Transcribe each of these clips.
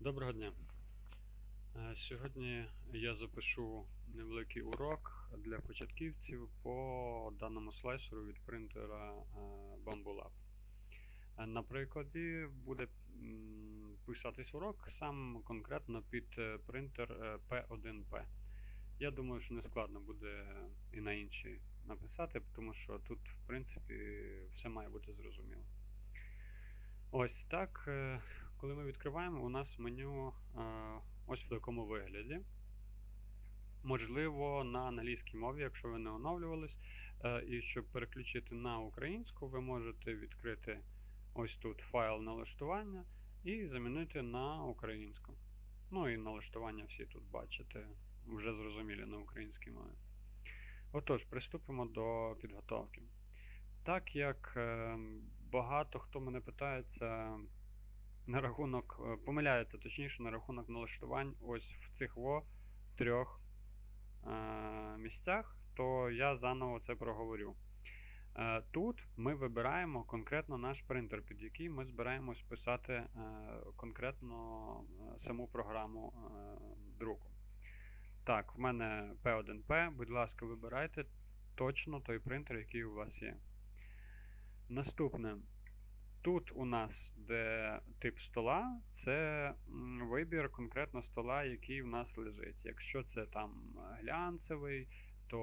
Доброго дня. Е, Сьогодні я запишу невеликий урок для початківців по даному слайсеру від принтера е, Bamboo Lab. Е, На прикладі буде писатись урок сам конкретно під принтер е, P1P. Я думаю, що не складно буде і на інші написати, тому що тут, в принципі, все має бути зрозуміло. Ось так. Коли ми відкриваємо, у нас меню е, ось в такому вигляді. Можливо, на англійській мові, якщо ви не оновлювались. Е, І щоб переключити на українську, ви можете відкрити ось тут файл налаштування і замінити на українську. Ну і налаштування всі тут бачите, вже зрозумілі на українській мові. Отож, приступимо до підготовки. Так як е, багато хто мене питається на рахунок, е, помиляється точніше на рахунок налаштувань ось в цих во трьох е, місцях, то я заново це проговорю. Е, Тут ми вибираємо конкретно наш принтер, під який ми збираємось писати е, конкретно е, саму програму е, друку. Так, в мене P1P. Будь ласка, вибирайте точно той принтер, який у вас є. Наступне. Тут у нас, де тип стола, це вибір конкретно стола, який в нас лежить. Якщо це там глянцевий, то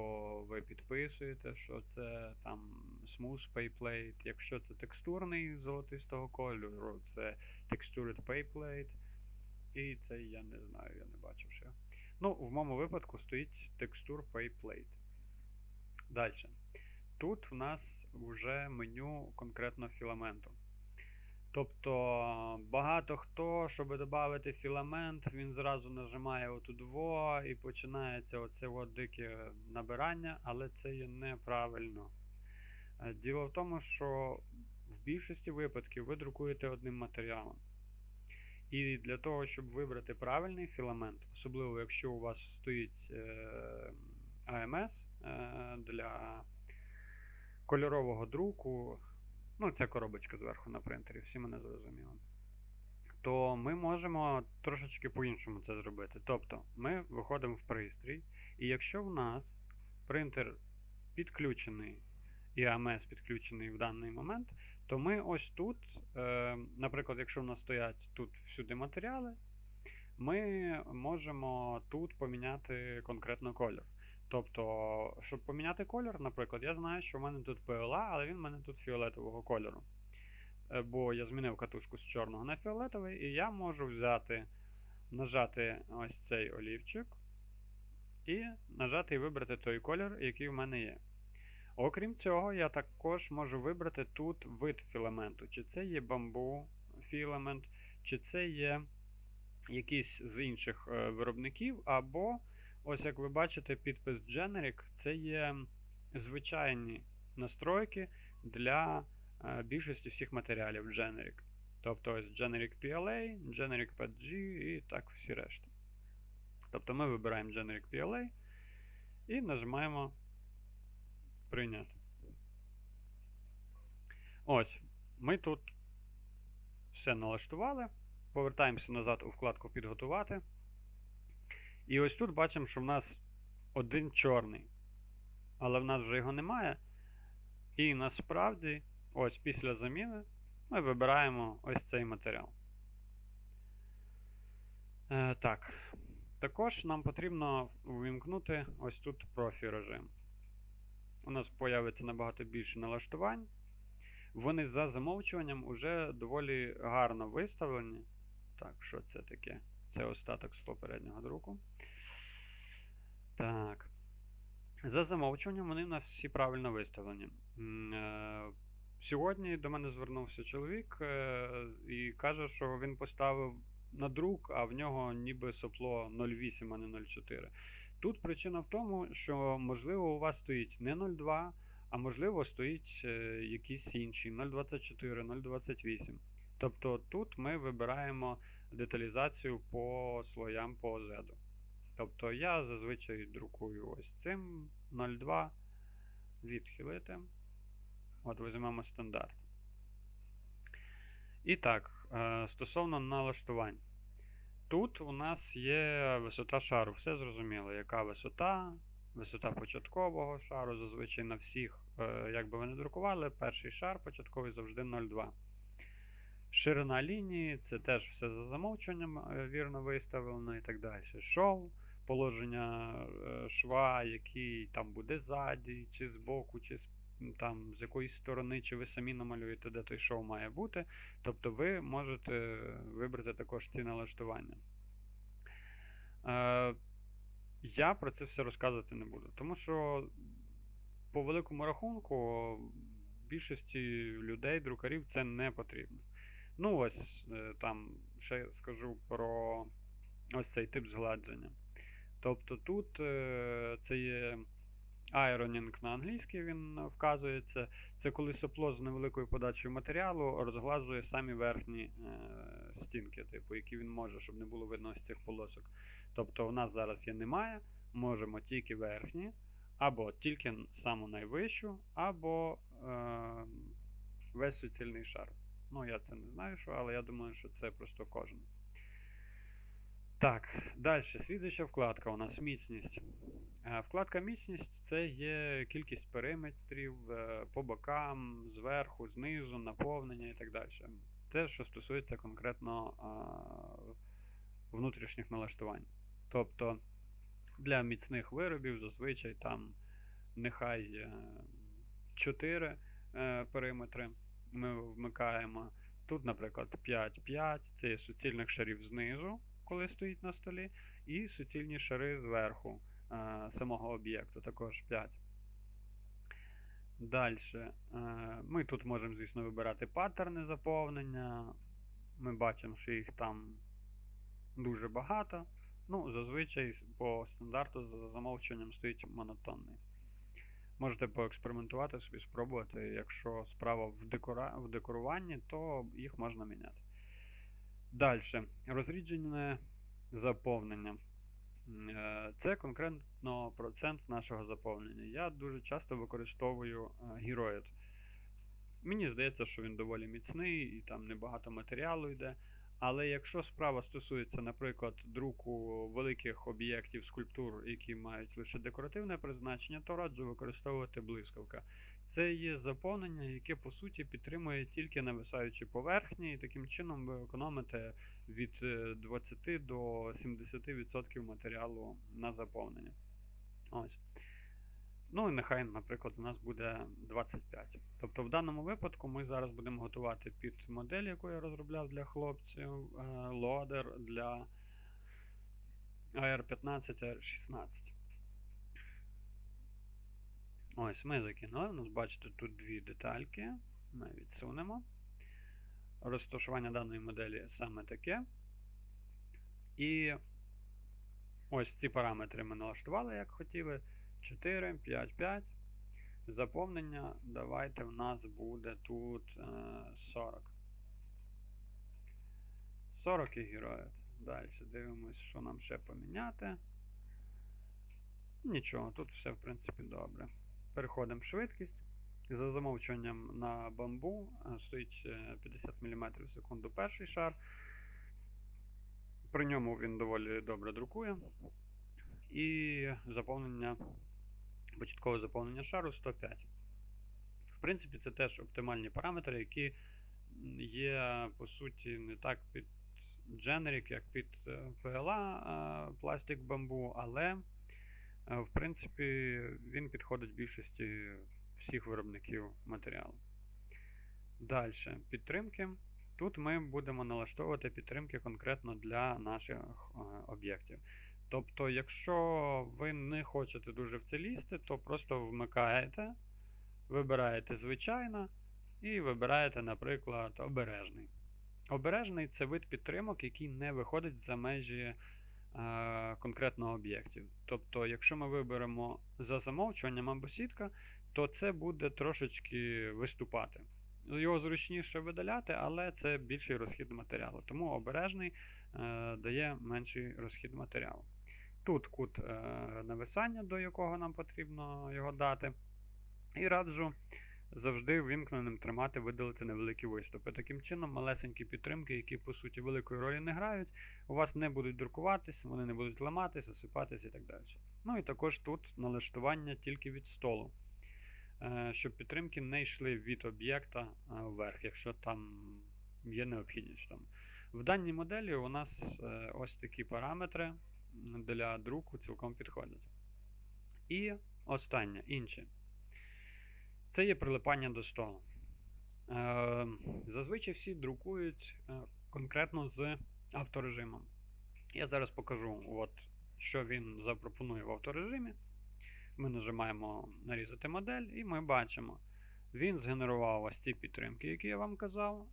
ви підписуєте, що це там smooth payplate. Якщо це текстурний золотистого кольору, це textured payplate. І це я не знаю, я не бачив ще. Ну, в моєму випадку стоїть текстур payplate. Далі. Тут в нас вже меню конкретно філаменту. Тобто багато хто, щоб додати філамент, він зразу нажимає отут во і починається оце от дике набирання, але це є неправильно. Е, Діло в тому, що в більшості випадків ви друкуєте одним матеріалом. І для того, щоб вибрати правильний філамент, особливо якщо у вас стоїть е, е, для кольорового друку, ну, ця коробочка зверху на принтері, всі мене зрозуміли. То ми можемо трошечки по-іншому це зробити. Тобто, ми виходимо в пристрій, і якщо в нас принтер підключений і АМС підключений в даний момент, то ми ось тут, е, наприклад, якщо в нас стоять тут всюди матеріали, ми можемо тут поміняти конкретно колір. Тобто, щоб поміняти колір, наприклад, я знаю, що в мене тут PLA, але він в мене тут фіолетового кольору. Е, Бо я змінив катушку з чорного на фіолетовий, і я можу взяти, нажати ось цей олівчик і нажати і вибрати той колір, який в мене є. Окрім цього, я також можу вибрати тут вид філаменту. Чи це є бамбу філамент, чи це є якийсь з інших е, виробників, або Ось як ви бачите, підпис Generic це є звичайні настройки для е, більшості всіх матеріалів Generic. Тобто ось Generic PLA, Generic PG і так всі решта. Тобто ми вибираємо Generic PLA і нажимаємо Прийняти. Ось, ми тут все налаштували. Повертаємося назад у вкладку Підготувати. І ось тут бачимо, що в нас один чорний. Але в нас вже його немає. І насправді, ось після заміни, ми вибираємо ось цей матеріал. Е, так. Також нам потрібно увімкнути ось тут профі режим. У нас появиться набагато більше налаштувань. Вони за замовчуванням вже доволі гарно виставлені. Так, що це таке? Це остаток з попереднього друку. Так. За замовчуванням вони у нас всі правильно виставлені. Е, Сьогодні до мене звернувся чоловік е, і каже, що він поставив на друк, а в нього ніби сопло 0,8, а не 0,4. Тут причина в тому, що, можливо, у вас стоїть не 0,2, а можливо, стоїть якийсь інший 0,24, 0,28. Тобто тут ми вибираємо деталізацію по слоям по Z. Тобто я зазвичай друкую ось цим 0,2, відхилити. От візьмемо стандарт. І так, е, стосовно налаштувань. Тут у нас є висота шару, все зрозуміло, яка висота, висота початкового шару, зазвичай на всіх, е, як би ви не друкували, перший шар початковий завжди 0,2. Ширина лінії це теж все за замовчуванням е, вірно виставлено і так далі. Шов, положення е, шва, який там буде ззаді, чи збоку, чи з, там, з якоїсь сторони, чи ви самі намалюєте, де той шов має бути. Тобто ви можете вибрати також ці налаштування. Е, я про це все розказувати не буду, тому що по великому рахунку більшості людей, друкарів, це не потрібно. Ну, ось е, там ще скажу про ось цей тип згладження. Тобто тут е, це є ironing на англійській він вказується. Це коли сопло з невеликою подачею матеріалу розглажує самі верхні е, стінки, типу, які він може, щоб не було видно ось цих полосок. Тобто, у нас зараз є немає, можемо тільки верхні, або тільки саму найвищу, або е, весь суцільний шар. Ну, я це не знаю, що, але я думаю, що це просто кожен. Так, далі. Слідуюча вкладка у нас міцність. Е, Вкладка міцність це є кількість периметрів е, по бокам, зверху, знизу, наповнення і так далі. Те, що стосується конкретно внутрішніх налаштувань. Тобто для міцних виробів зазвичай там нехай 4 периметри ми вмикаємо. Тут, наприклад, 5-5 це є суцільних шарів знизу, коли стоїть на столі, і суцільні шари зверху е, самого об'єкту, також 5. Далі. Ми тут можемо, звісно, вибирати паттерни заповнення. Ми бачимо, що їх там дуже багато. Ну, зазвичай по стандарту за замовчуванням стоїть монотонний. Можете поекспериментувати собі, спробувати. Якщо справа в, декора... в декоруванні, то їх можна міняти. Далі. Розріджене заповнення. Е, Це конкретно процент нашого заповнення. Я дуже часто використовую е, гіроїд. Мені здається, що він доволі міцний і там небагато матеріалу йде. Але якщо справа стосується, наприклад, друку великих об'єктів скульптур, які мають лише декоративне призначення, то раджу використовувати блискавка. Це є заповнення, яке по суті підтримує тільки нависаючі поверхні, і таким чином ви економите від е, 20 до 70% матеріалу на заповнення. Ось. Ну і нехай, наприклад, у нас буде 25. Тобто в даному випадку ми зараз будемо готувати під модель, яку я розробляв для хлопців, е, лодер для AR15, AR16. Ось, ми закинули. У нас, бачите, тут дві детальки. Ми відсунемо. Розташування даної моделі саме таке. І ось ці параметри ми налаштували, як хотіли. 4, 5, 5. Заповнення давайте в нас буде тут е, 40. 40 і героїв. Далі дивимось, що нам ще поміняти. Нічого, тут все в принципі добре. Переходимо в швидкість. За замовчуванням на бамбу е, стоїть е, 50 мм в секунду перший шар. При ньому він доволі добре друкує. І заповнення, початкове заповнення шару 105. В принципі, це теж оптимальні параметри, які є, по суті, не так під Generic, як під е, PLA е, пластик бамбу, але е, в принципі він підходить більшості всіх виробників матеріалу. Далі, підтримки. Тут ми будемо налаштовувати підтримки конкретно для наших е, об'єктів. Тобто, якщо ви не хочете дуже в це лізти, то просто вмикаєте, вибираєте звичайно і вибираєте, наприклад, обережний. Обережний це вид підтримок, який не виходить за межі е, конкретного об'єктів. Тобто, якщо ми виберемо за замовчуванням або сітка, то це буде трошечки виступати. Його зручніше видаляти, але це більший розхід матеріалу. Тому обережний е, дає менший розхід матеріалу. Тут кут е, нависання, до якого нам потрібно його дати. І раджу завжди ввімкненим тримати, видалити невеликі виступи. Таким чином, малесенькі підтримки, які по суті великої ролі не грають, у вас не будуть друкуватись, вони не будуть ламатись, осипатись і так далі. Ну і також тут налаштування тільки від столу, е, щоб підтримки не йшли від об'єкта вверх, якщо там є необхідність. В даній моделі у нас е, ось такі параметри для друку цілком підходять. І останнє, інше. Це є прилипання до столу. Е, Зазвичай всі друкують е, конкретно з авторежимом. Я зараз покажу, от, що він запропонує в авторежимі. Ми нажимаємо нарізати модель, і ми бачимо, він згенерував ось ці підтримки, які я вам казав,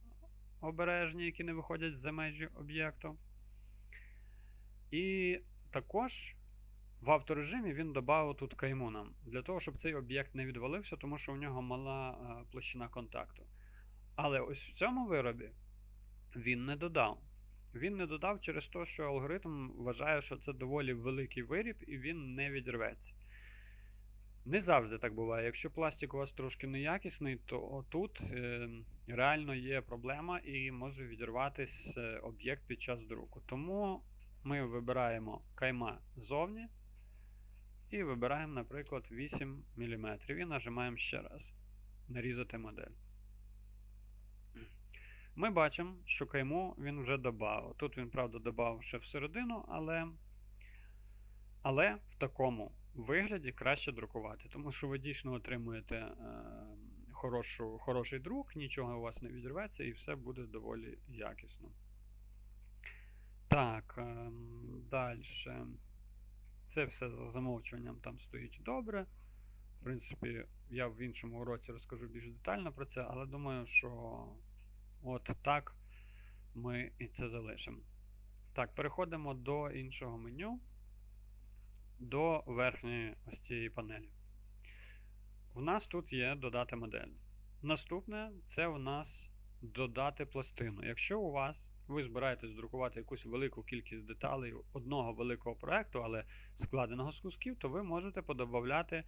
обережні, які не виходять за межі об'єкту. І також в авторежимі він додав тут кайму нам, для того, щоб цей об'єкт не відвалився, тому що у нього мала е, площина контакту. Але ось в цьому виробі він не додав. Він не додав через те, що алгоритм вважає, що це доволі великий виріб і він не відрветься. Не завжди так буває. Якщо пластик у вас трошки неякісний, то тут е, реально є проблема і може відірватися е, об'єкт під час друку. Тому ми вибираємо кайма зовні і вибираємо, наприклад, 8 мм і нажимаємо ще раз нарізати модель. Ми бачимо, що кайму він вже додав. Тут він, правда, додав ще всередину, але але в такому вигляді краще друкувати, тому що ви дійсно отримуєте е, хорошу, хороший друк, нічого у вас не відірветься і все буде доволі якісно. Так, е, далі. Це все за замовчуванням там стоїть добре. В принципі, я в іншому уроці розкажу більш детально про це, але думаю, що от так ми і це залишимо. Так, переходимо до іншого меню, до верхньої ось цієї панелі. У нас тут є додати модель. Наступне це у нас додати пластину. Якщо у вас ви збираєтесь друкувати якусь велику кількість деталей одного великого проєкту, але складеного з кусків, то ви можете подобавляти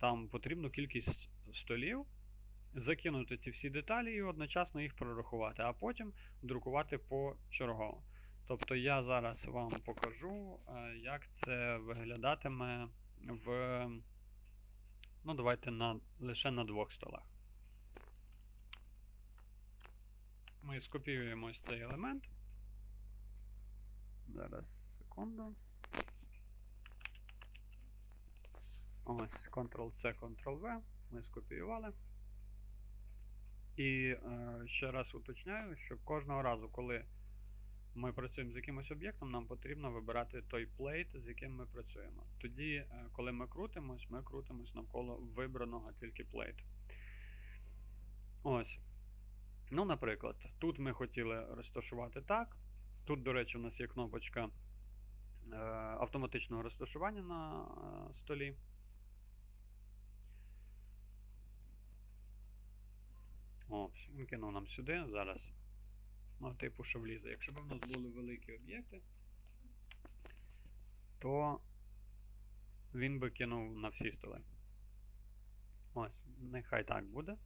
там потрібну кількість столів, закинути ці всі деталі і одночасно їх прорахувати, а потім друкувати почергово. Тобто я зараз вам покажу, як це виглядатиме в. Ну, давайте на, лише на двох столах. Ми скопіюємо ось цей елемент. Зараз секунду. Ось Ctrl-C, Ctrl-V. Ми скопіювали. І е, ще раз уточняю, що кожного разу, коли ми працюємо з якимось об'єктом, нам потрібно вибирати той плейт, з яким ми працюємо. Тоді, е, коли ми крутимось, ми крутимось навколо вибраного тільки плейту. Ось. Ну, наприклад, тут ми хотіли розташувати так. Тут, до речі, у нас є кнопочка е, автоматичного розташування на е, столі. О, він кинув нам сюди. Зараз. Ну, типу, що влізе. Якщо б у нас були великі об'єкти, то він би кинув на всі столи. Ось, нехай так буде.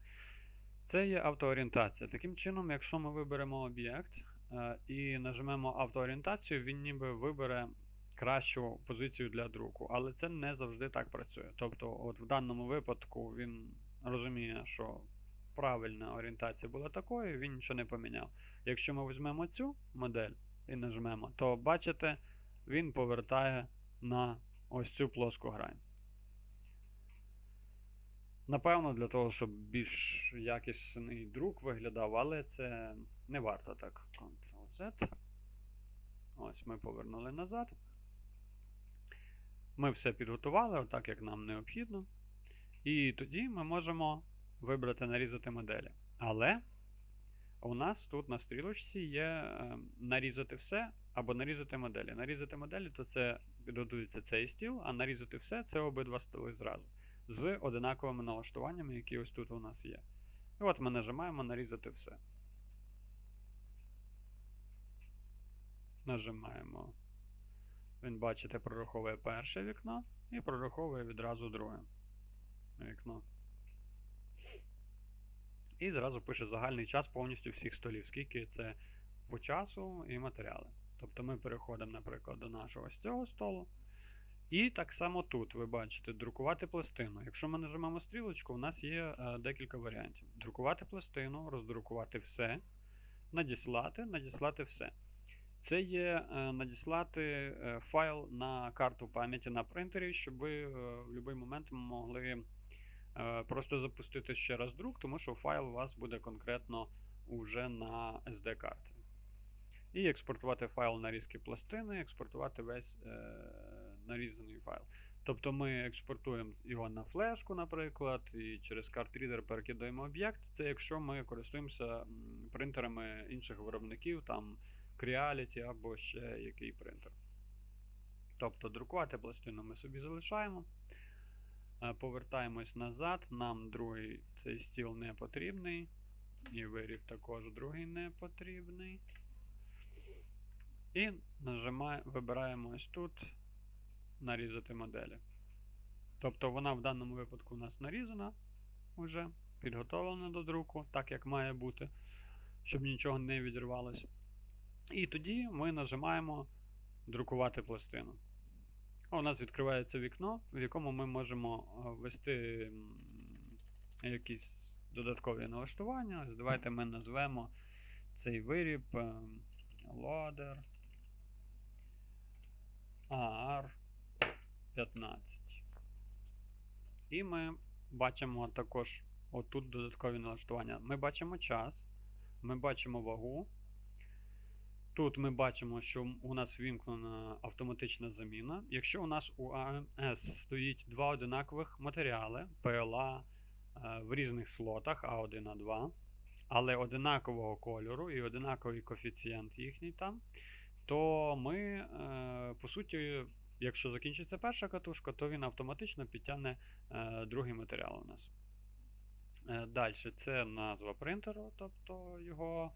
Це є автоорієнтація. Таким чином, якщо ми виберемо об'єкт е, і нажмемо автоорієнтацію, він ніби вибере кращу позицію для друку. Але це не завжди так працює. Тобто, от в даному випадку він розуміє, що правильна орієнтація була такою, він нічого не поміняв. Якщо ми візьмемо цю модель і нажмемо, то бачите, він повертає на ось цю плоску грань. Напевно, для того, щоб більш якісний друк виглядав, але це не варто так. Ctrl-Z. Ось ми повернули назад. Ми все підготували, отак, як нам необхідно. І тоді ми можемо вибрати нарізати моделі. Але у нас тут на стрілочці є е, нарізати все або нарізати моделі. Нарізати моделі, то це підготується цей стіл, а нарізати все це обидва столи зразу з одинаковими налаштуваннями, які ось тут у нас є. І от ми нажимаємо нарізати все. Нажимаємо. Він, бачите, прораховує перше вікно і прораховує відразу друге вікно. І зразу пише загальний час повністю всіх столів, скільки це по часу і матеріали. Тобто ми переходимо, наприклад, до нашого ось цього столу. І так само тут ви бачите друкувати пластину. Якщо ми нажимаємо стрілочку, у нас є е, декілька варіантів: друкувати пластину, роздрукувати все, надіслати, надіслати все. Це є е, надіслати е, файл на карту пам'яті на принтері, щоб ви в будь-який момент могли просто запустити ще раз друк, тому що файл у вас буде конкретно уже на SD-карті. І експортувати файл нарізки пластини, експортувати весь нарізаний файл. Тобто ми експортуємо його на флешку, наприклад, і через картрідер перекидаємо об'єкт. Це якщо ми користуємося принтерами інших виробників, там Creality або ще який принтер. Тобто друкувати пластину ми собі залишаємо. Е, Повертаємось назад. Нам другий цей стіл не потрібний. І виріб також другий не потрібний. І нажимаємо, вибираємо ось тут нарізати моделі. Тобто вона в даному випадку у нас нарізана вже, підготовлена до друку, так як має бути, щоб нічого не відірвалося. І тоді ми нажимаємо друкувати пластину. У нас відкривається вікно, в якому ми можемо е, ввести якісь додаткові налаштування. Ось Давайте ми назвемо цей виріб е, loader AR15. І ми бачимо також отут додаткові налаштування. Ми бачимо час, ми бачимо вагу. Тут ми бачимо, що у нас вімкнена автоматична заміна. Якщо у нас у AMS стоїть два одинакових матеріали PLA е, в різних слотах А1, А2, але одинакового кольору і одинаковий коефіцієнт їхній там, то ми, е, по суті, якщо закінчиться перша катушка, то він автоматично підтягне е, другий матеріал у нас. Далі це назва принтеру, тобто його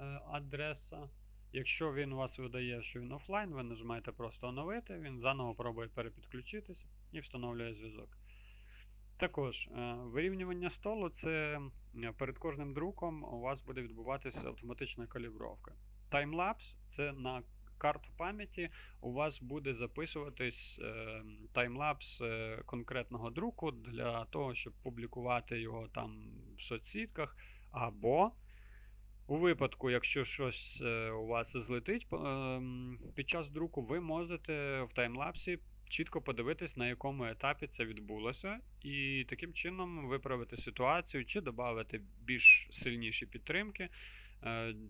е, адреса. Якщо він у вас видає, що він офлайн, ви нажимаєте просто оновити, він заново пробує перепідключитися і встановлює зв'язок. Також е, вирівнювання столу це е, перед кожним друком у вас буде відбуватися автоматична калібровка. Таймлапс це на карту пам'яті у вас буде записуватись е, таймлапс е, конкретного друку для того, щоб публікувати його там в соцсітках або у випадку, якщо щось е, у вас злетить ем, під час друку, ви можете в таймлапсі чітко подивитись, на якому етапі це відбулося, і таким чином виправити ситуацію, чи додати більш сильніші підтримки,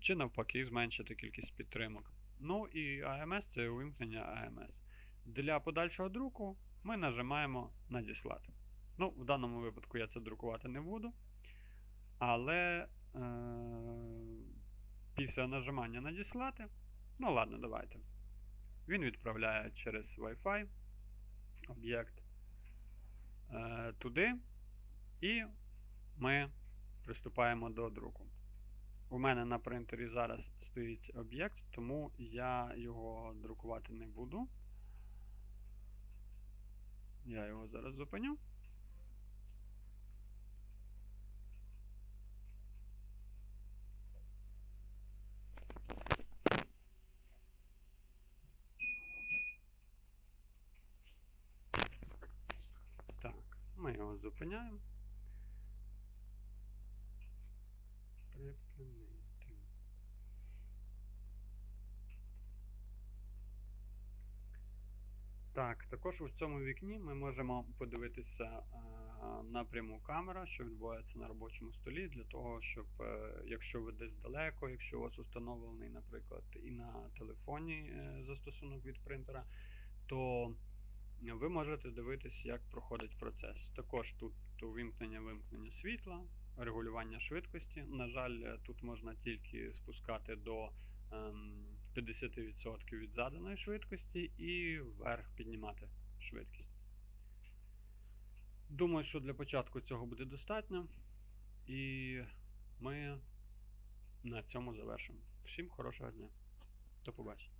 чи навпаки зменшити кількість підтримок. Ну і AMS це увімкнення AMS. Для подальшого друку ми нажимаємо надіслати. Ну, в даному випадку я це друкувати не буду. Але е, після нажимання надіслати, ну ладно, давайте. Він відправляє через Wi-Fi об'єкт е, туди, і ми приступаємо до друку. У мене на принтері зараз стоїть об'єкт, тому я його друкувати не буду. Я його зараз зупиню. Так, ми його зупиняємо. Припинити. Так, також у цьому вікні ми можемо подивитися е, напряму камера, що відбувається на робочому столі, для того, щоб, е, якщо ви десь далеко, якщо у вас установлений, наприклад, і на телефоні е, застосунок від принтера, то ви можете дивитись, як проходить процес. Також тут увімкнення вимкнення світла, регулювання швидкості. На жаль, е, тут можна тільки спускати до ем, 50% від заданої швидкості і вверх піднімати швидкість. Думаю, що для початку цього буде достатньо. І ми на цьому завершимо. Всім хорошого дня. До побачення.